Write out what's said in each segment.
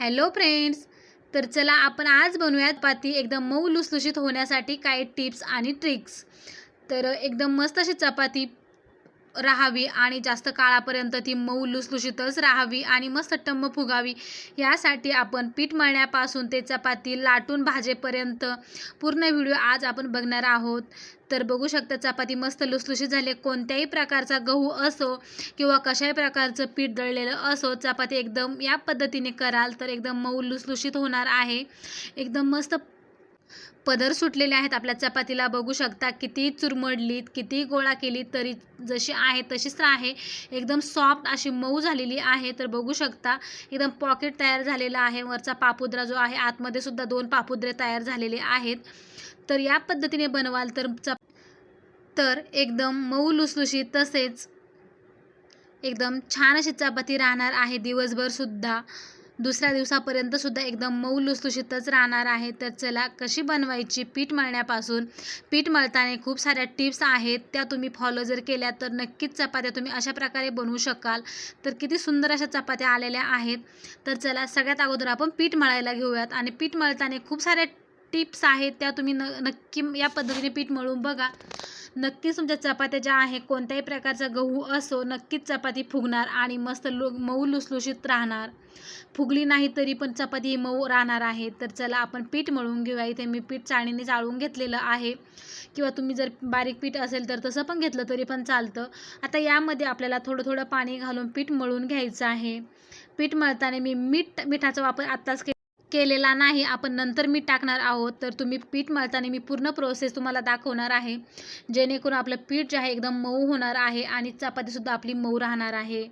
Hello friends तर चला आपण आज बनवूयात पाती एकदम मऊ लुसलुशीत होण्यासाठी काही टिप्स आणि ट्रिक्स. तर एकदम मस्त अशी चपाती राहावी आणि जास्त काळापर्यंत ती मऊ लुसलुशीतच राहावी आणि मस्त टम्म फुगावी. यासाठी आपण पीठ मळण्यापासून ते चपाती लाटून भाजेपर्यंत पूर्ण व्हिडिओ आज आपण बघणार आहोत. तर बघू शकता चपाती मस्त लुसलुशीत झाली. कोणत्याही प्रकारचा गहू असो किंवा कशाही प्रकारचं पीठ दळलेलं असो चपाती एकदम या पद्धतीने कराल तर एकदम मऊ लुसलुशीत होणार आहे. एकदम मस्त पदर सुटलेले आहेत आपल्या चपातीला बघू शकता किती चुरमडलीत किती गोळा केली तरी जशी आहे तशीच आहे. एकदम सॉफ्ट अशी मऊ झालेली आहे तर बघू शकता. एकदम पॉकेट तयार झालेला आहे वरचा पापुद्रा जो आहे आतमध्ये सुद्धा दोन पापुद्रे तयार झालेले आहेत. तर या पद्धतीने बनवाल तर चप तर एकदम मऊ लुसलुशीत तसेच एकदम छान अशी चपाती राहणार आहे दिवसभरसुद्धा दुसऱ्या दिवसापर्यंतसुद्धा एकदम मऊ लुसलुशीतच राहणार आहे. तर चला कशी बनवायची पीठ मळण्यापासून? पीठ मळताना खूप साऱ्या टिप्स आहेत. त्या तुम्ही फॉलो जर केल्या तर नक्कीच चपात्या तुम्ही अशा प्रकारे बनवू शकाल. तर किती सुंदर अशा चपात्या आलेल्या आहेत. तर चला सगळ्यात अगोदर आपण पीठ मळायला घेऊयात. आणि पीठ मळताना खूप साऱ्या टिप्स आहेत त्या तुम्ही न नक्की या पद्धतीने पीठ मळून बघा. नक्कीच तुमच्या चपात्या ज्या आहे कोणत्याही प्रकारचा गहू असो नक्कीच चपाती फुगणार आणि मस्त लु मऊ लुसलुशीत राहणार. फुगली नाही तरी पण चपाती मऊ राहणार आहे. तर चला आपण पीठ मळून घेऊया. इथे मी पीठ चाळणीने चाळून घेतलेलं आहे. किंवा तुम्ही जर बारीक पीठ असेल तर तसं पण घेतलं तरी पण चालतं. आता यामध्ये आपल्याला थोडं थोडं पाणी घालून पीठ मळून घ्यायचं आहे. पीठ मळताना मी मीठ मिठाचा वापर आत्ताच केलेला नाही. आपण नंतर मीठ टाकणार आहोत. तर तुम्ही पीठ मळताना मी पूर्ण प्रोसेस तुम्हाला दाखवणार आहे. जेणेकरून आपलं पीठ जे आहे एकदम मऊ होणार आहे आणि चपातीसुद्धा आपली मऊ राहणार आहे.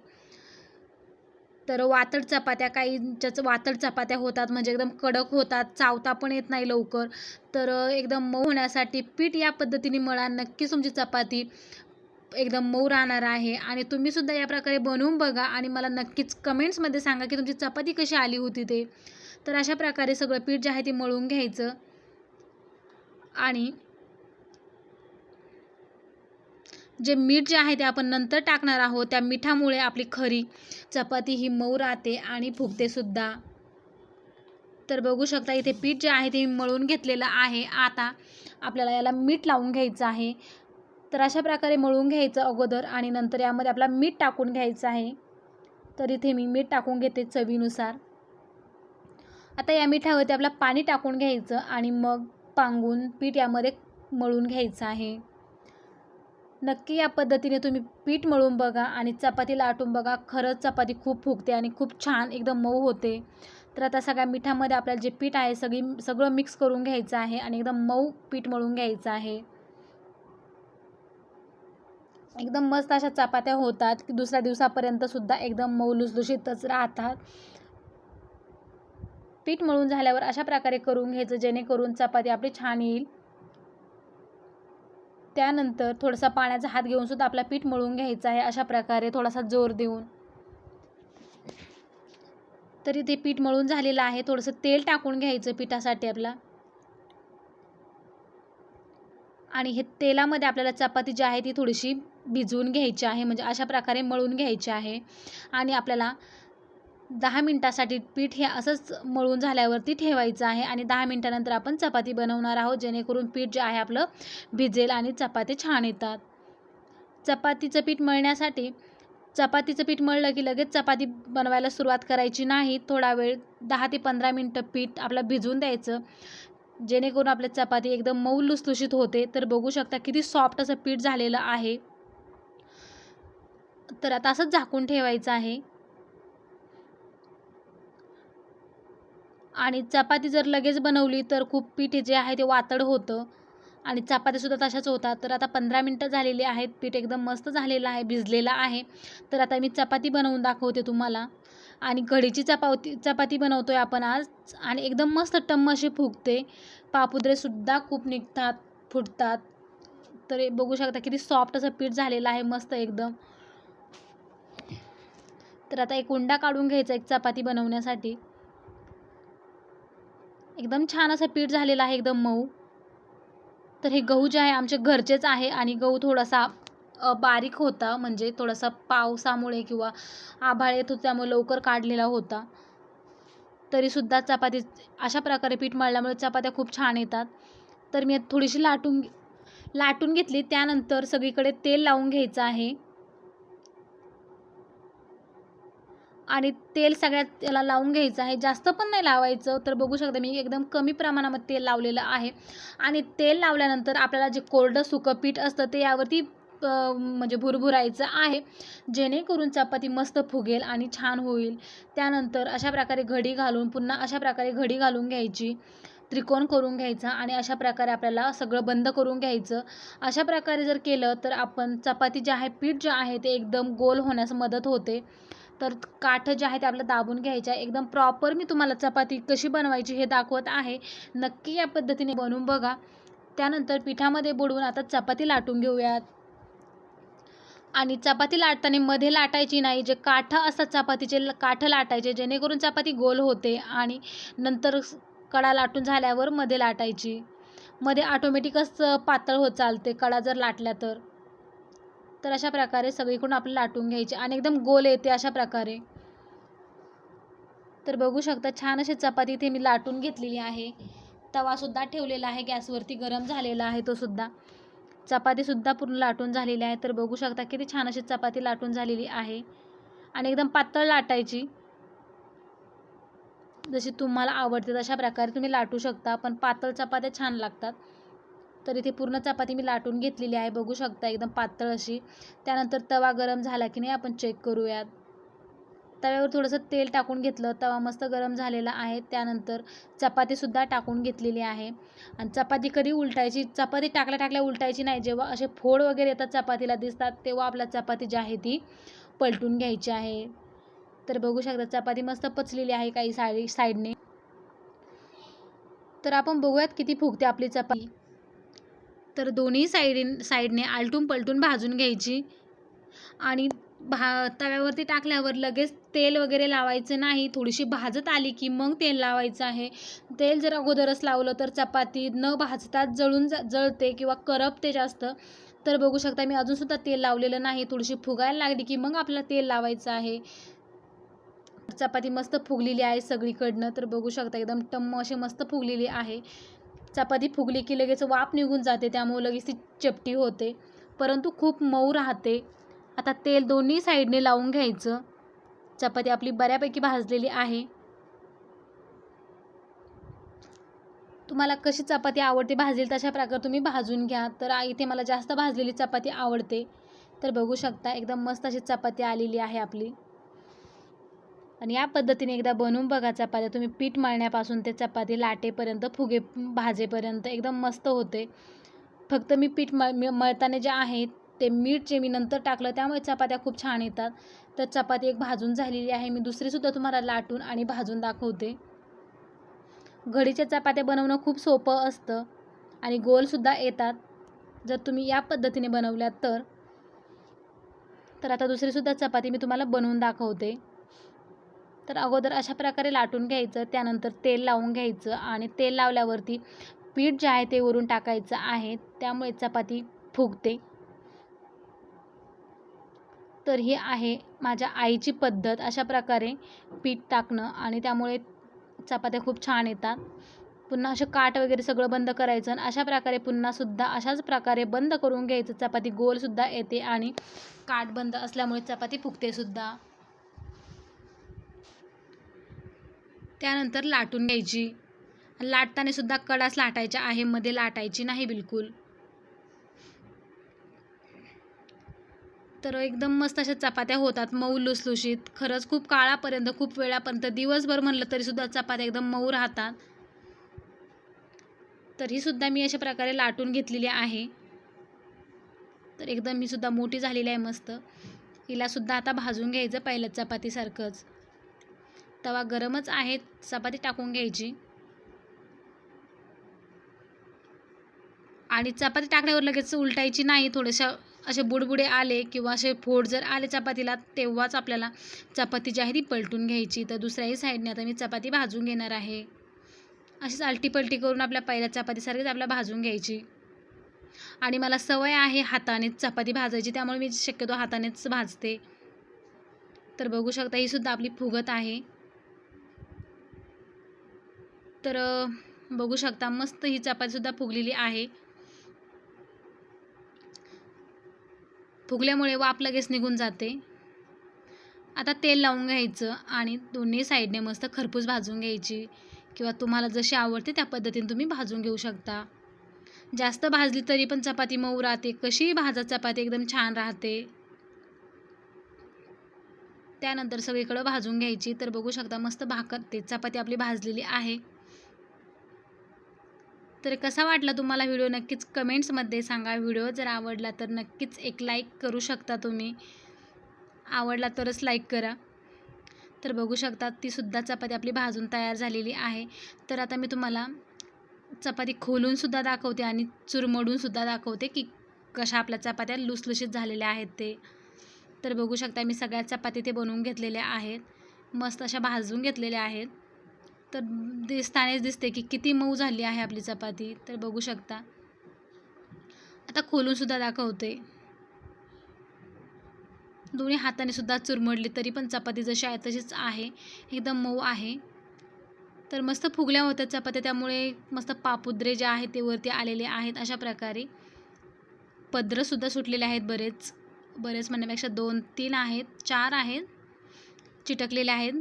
तर वातड चपात्या काहींच्याच वातड चपात्या होतात म्हणजे एकदम कडक होतात चावता पण येत नाही लवकर. तर एकदम मऊ होण्यासाठी पीठ या पद्धतीने मळा. नक्कीच तुमची चपाती एकदम मऊ राहणार आहे. आणि तुम्हीसुद्धा या प्रकारे बनवून बघा आणि मला नक्कीच कमेंट्समध्ये सांगा की तुमची चपाती कशी आली होती ते. तर अशा प्रकारे सगळं पीठ जे आहे ते मळून घ्यायचं. आणि जे मीठ जे आहे ते आपण नंतर टाकणार आहोत त्या मिठामुळे आपली खरी चपाती ही मऊ राहते आणि फुगतेसुद्धा तर बघू शकता इथे पीठ जे आहे ते मळून घेतलेलं आहे. आता आपल्याला याला मीठ लावून घ्यायचं आहे. तर अशा प्रकारे मळून घ्यायचं अगोदर आणि नंतर यामध्ये आपला मीठ टाकून घ्यायचं आहे. तर इथे मी मीठ टाकून घेते चवीनुसार. आता या मिठावरती आपला पाणी टाकून घ्यायचं आणि मग पांगून पीठ यामध्ये मळून घ्यायचं आहे. नक्की या पद्धतीने तुम्ही पीठ मळून बघा आणि चपाती लाटून बघा. खरंच चपाती खूप फुगते आणि खूप छान एकदम मऊ होते. तर आता सगळ्या मिठामध्ये आपल्याला जे पीठ आहे सगळी सगळं मिक्स करून घ्यायचं आहे आणि एकदम मऊ पीठ मळून घ्यायचं आहे. एकदम मस्त अशा चपात्या होतात की दुसऱ्या दिवसापर्यंतसुद्धा एकदम मऊ लुसलुशीतच राहतात. पीठ मळून झाल्यावर अशा प्रकारे करून घ्यायचं जेणेकरून चपाती आपली छान येईल. त्यानंतर थोडासा पाण्याचा हात घेऊन सुद्धा आपला पीठ मळून घ्यायचा आहे अशा प्रकारे थोडासा जोर देऊन. तरी ते पीठ मळून झालेलं आहे थोडंसं तेल टाकून घ्यायचं पिठासाठी आपला. आणि हे तेलामध्ये आपल्याला चपाती जी आहे ती थोडीशी भिजवून घ्यायची आहे म्हणजे अशा प्रकारे मळून घ्यायची आहे. आणि आपल्याला दहा मिनटासाठी पीठ हे असंच मळून झाल्यावरती ठेवायचं आहे आणि दहा मिनटानंतर आपण चपाती बनवणार आहोत जेणेकरून पीठ जे आहे आपलं भिजेल आणि चपाती छान येतात. चपातीचं पीठ मळण्यासाठी चपातीचं पीठ मळलं की लगेच चपाती बनवायला सुरुवात करायची नाही थोडा वेळ दहा ते पंधरा मिनटं पीठ आपलं भिजवून द्यायचं. जेणेकरून आपल्या चपाती एकदम मऊ लुसलुशीत होते. तर बघू शकता किती सॉफ्ट असं पीठ झालेलं आहे. तर आता असंच झाकून ठेवायचं आहे. आणि चपाती जर लगेच बनवली तर खूप पीठ जे आहे ते वातड होतं. आणि चपातीसुद्धा तशाच होतात. तर आता पंधरा मिनटं झालेली आहेत. पीठ एकदम मस्त झालेलं आहे भिजलेलं आहे. तर आता मी चपाती बनवून दाखवते तुम्हाला. आणि कढीची चपाती चपाती बनवतो आहे आपण आज. आणि एकदम मस्त टम्म अशी फुगते. पापुद्रेसुद्धा खूप निघतात फुटतात. तर बघू शकता किती सॉफ्ट असं पीठ झालेलं आहे मस्त एकदम. तर आता एक उंडा काढून घ्यायचा एक चपाती बनवण्यासाठी. एकदम छान असं पीठ झालेलं आहे एकदम मऊ. तर हे गहू जे आहे आमचे घरचेच आहे आणि गहू थोडासा बारीक होता. म्हणजे थोडासा पावसामुळे किंवा आभाळ येत होतं त्यामुळे लवकर काढलेला होता. तरीसुद्धा चपाती अशा प्रकारे पीठ मळल्यामुळे चपात्या खूप छान येतात. तर मी थोडीशी लाटून लाटून घेतली. त्यानंतर सगळीकडे तेल लावून घ्यायचं आहे. आणि तेल सगळ्यात त्याला लावून घ्यायचं आहे. जास्त पण नाही लावायचं तर बघू शकता मी एकदम कमी प्रमाणामध्ये तेल लावलेलं आहे. आणि तेल लावल्यानंतर आपल्याला जे कोरडं सुकं पीठ असतं ते यावरती म्हणजे भुरभुरायचं आहे. जेणेकरून चपाती मस्त फुगेल आणि छान होईल. त्यानंतर अशा प्रकारे घडी घालून पुन्हा अशा प्रकारे घडी घालून घ्यायची. त्रिकोण करून घ्यायचा आणि अशा प्रकारे आपल्याला सगळं बंद करून घ्यायचं. अशा प्रकारे जर केलं तर आपण चपाती जे आहे पीठ जे आहे ते एकदम गोल होण्यास मदत होते. तर काठं जे आहे ते आपलं दाबून घ्यायच्या एकदम प्रॉपर मी तुम्हाला चपाती कशी बनवायची हे दाखवत आहे. नक्की या पद्धतीने बनवून बघा. त्यानंतर पिठामध्ये बुडवून आता चपाती लाटून घेऊयात. आणि चपाती लाटताना मध्ये लाटायची नाही. जे काठं असतात चपातीचे काठं लाटायचे जेणेकरून चपाती गोल होते आणि नंतर कडा लाटून झाल्यावर मध्ये लाटायची. मध्ये ऑटोमॅटिकच पातळ होत चालते कडा जर लाटल्या तर. तर अशा प्रकारे सगळीकडून आपल्याला लाटून घ्यायचे आणि एकदम गोल येते अशा प्रकारे. तर बघू शकता छान अशी चपाती इथे मी लाटून घेतलेली आहे. तवासुद्धा ठेवलेला आहे गॅसवरती गरम झालेला आहे तो सुद्धा. चपातीसुद्धा पूर्ण लाटून झालेली आहे. तर बघू शकता किती छान अशी चपाती लाटून झालेली आहे. आणि एकदम पातळ लाटायची. जशी तुम्हाला आवडते तशा प्रकारे तुम्ही लाटू शकता पण पातळ चपात्या छान लागतात. तर इथे पूर्ण चपाती मी लाटून घेतलेली आहे. बघू शकता एकदम पातळ अशी. त्यानंतर तवा गरम झाला की नाही आपण चेक करूयात. तव्यावर थोडंसं तेल टाकून घेतलं. तवा मस्त गरम झालेला आहे. त्यानंतर चपातीसुद्धा टाकून घेतलेली आहे. आणि चपाती कधी उलटायची? चपाती टाकल्या टाकल्या उलटायची नाही. जेव्हा असे फोड वगैरे येतात चपातीला दिसतात तेव्हा आपला चपाती जी आहे ती पलटून घ्यायची आहे. तर बघू शकता चपाती मस्त पचलेली आहे काही साईड साईडने. तर आपण बघूयात किती फुगते आपली चपाती. तर दोन्ही साईडीन साईडने आलटून पलटून भाजून घ्यायची. आणि भा तव्यावरती टाकल्यावर लगेच तेल वगैरे लावायचं नाही. थोडीशी भाजत आली की मग तेल लावायचं आहे. तेल जर अगोदरच लावलं तर चपाती न भाजताच जळून जा जळते किंवा करपते जास्त. तर बघू शकता मी अजूनसुद्धा तेल लावलेलं नाही. थोडीशी फुगायला लागली की मग आपल्याला तेल लावायचं आहे. चपाती मस्त फुगलेली आहे सगळीकडनं. तर बघू शकता एकदम टम्म अशी मस्त फुगलेली आहे. चपाती फुगली की लगेच वाफ निघून जाते त्यामुळे लगेच ती चपटी होते. परंतु खूप मऊ राहते. आता तेल दोन्ही साईडने लावून घ्यायचं. चपाती आपली बऱ्यापैकी भाजलेली आहे. तुम्हाला कशी चपाती आवडते भाजेल तशा प्रकारे तुम्ही भाजून घ्या. तर इथे मला जास्त भाजलेली चपाती आवडते. तर बघू शकता एकदम मस्त अशी चपाती आलेली आहे आपली. आणि या पद्धतीने एकदा बनवून बघा चपात्या. तुम्ही पीठ मळण्यापासून ते चपाती लाटेपर्यंत फुगे भाजेपर्यंत एकदम मस्त होते. फक्त मी पीठ मळ मळताना जे आहे ते मीठ जे मी नंतर टाकलं त्यामुळे चपात्या खूप छान येतात. तर चपाती एक भाजून झालेली आहे. मी दुसरीसुद्धा तुम्हाला लाटून आणि भाजून दाखवते. घडीच्या चपात्या बनवणं खूप सोपं असतं आणि गोलसुद्धा येतात. जर तुम्ही या पद्धतीने बनवल्यात तर तर आता दुसरीसुद्धा चपाती मी तुम्हाला बनवून दाखवते. तर अगोदर अशा प्रकारे लाटून घ्यायचं त्यानंतर तेल लावून घ्यायचं आणि तेल लावल्यावरती पीठ जे आहे ते वरून टाकायचं आहे त्यामुळे चपाती फुगते. तर ही आहे माझ्या आईची पद्धत अशा प्रकारे पीठ टाकणं आणि त्यामुळे चपात्या खूप छान येतात. पुन्हा असे काठ वगैरे सगळं बंद करायचं आणि अशा प्रकारे पुन्हासुद्धा अशाच प्रकारे बंद करून घ्यायचं. चपाती गोलसुद्धा येते आणि काठ बंद असल्यामुळे चपाती फुगते सुद्धा. त्यानंतर लाटून घ्यायची. लाटताना सुद्धा कडाच लाटायच्या आहे मध्ये लाटायची नाही बिलकुल. तर एकदम मस्त अशा चपात्या होतात मऊ लुसलुशीत. खरंच खूप काळापर्यंत खूप वेळापर्यंत दिवसभर म्हणलं तरीसुद्धा चपात्या एकदम मऊ राहतात. तरीसुद्धा मी अशा प्रकारे लाटून घेतलेली आहे. तर एकदम ही सुद्धा मोठी झालेली आहे मस्त. हिलासुद्धा आता भाजून घ्यायचं पहिल्या चपातीसारखंच. तवा गरमच आहे चपाती टाकून घ्यायची. आणि चपाती टाकल्यावर लगेच उलटायची नाही थोडेशा असे बुडबुडे आले किंवा असे फोड जर आले चपातीला तेव्हाच आपल्याला चपाती जी आहे ती पलटून घ्यायची. तर दुसऱ्याही साईडने आता मी चपाती भाजून घेणार आहे. अशीच आलटी पलटी करून आपल्या पहिल्या चपातीसारखीच आपल्याला भाजून घ्यायची. आणि मला सवय आहे हातानेच चपाती भाजायची त्यामुळे मी शक्यतो हातानेच भाजते. तर बघू शकता ही सुद्धा आपली फुगत आहे. तर बघू शकता मस्त ही चपातीसुद्धा फुगलेली आहे. फुगल्यामुळे वाफ लगेच निघून जाते. आता तेल लावून घ्यायचं आणि दोन्ही साईडने मस्त खरपूस भाजून घ्यायची किंवा तुम्हाला जशी आवडते त्या पद्धतीने तुम्ही भाजून घेऊ शकता. जास्त भाजली तरी पण चपाती मऊ राहते. कशीही भाजा चपाती एकदम छान राहते. त्यानंतर सगळीकडं भाजून घ्यायची. तर बघू शकता मस्त भाकर ते चपाती आपली भाजलेली आहे. तर कसा वाटला तुम्हाला व्हिडिओ? नक्कीच कमेंट्समध्ये सांगा. व्हिडिओ जर आवडला तर नक्कीच एक लाईक करू शकता तुम्ही. आवडला तरच लाईक करा. तर बघू शकता तीसुद्धा चपाती आपली भाजून तयार झालेली आहे. तर आता मी तुम्हाला चपाती खोलूनसुद्धा दाखवते आणि चुरमडूनसुद्धा दाखवते की कशा आपल्या चपात्या लुसलुशीत झालेल्या आहेत ते. तर बघू शकता मी सगळ्या चपाती ते बनवून घेतलेल्या आहेत. मस्त अशा भाजून घेतलेल्या आहेत. तर दिसतानेच दिसते की किती मऊ झाली आहे आपली चपाती. तर बघू शकता. आता खोलूनसुद्धा दाखवते. दोन्ही हाताने सुद्धा चुरमडली तरी पण चपाती जशी आहे तशीच आहे. एकदम मऊ आहे. तर मस्त फुगल्या होत्या चपात्या त्यामुळे मस्त पापुद्रे जे आहेत ते वरती आलेले आहेत अशा प्रकारे. पदरंसुद्धा सुटलेले आहेत बरेच. बरेच म्हणण्यापेक्षा दोन तीन आहेत चार आहेत. चिटकलेले आहेत.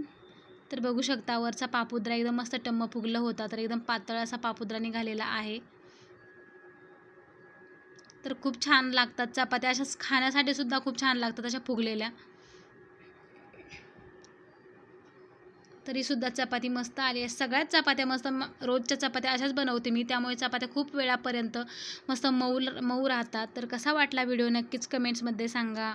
तर बघू शकता वरचा पापुद्रा एकदम मस्त टम्म फुगलं होता तर एकदम पातळ असा पापुद्रा निघालेला आहे. तर खूप छान लागतात चपात्या अशाच खाण्यासाठी सुद्धा खूप छान लागतात अशा फुगलेल्या. तरीसुद्धा चपाती मस्त आली आहे. सगळ्याच चपात्या मस्त रोजच्या चपात्या अशाच बनवते मी त्यामुळे चपात्या खूप वेळापर्यंत मस्त मऊ मऊ राहतात. तर कसा वाटला व्हिडिओ नक्कीच कमेंट्समध्ये सांगा.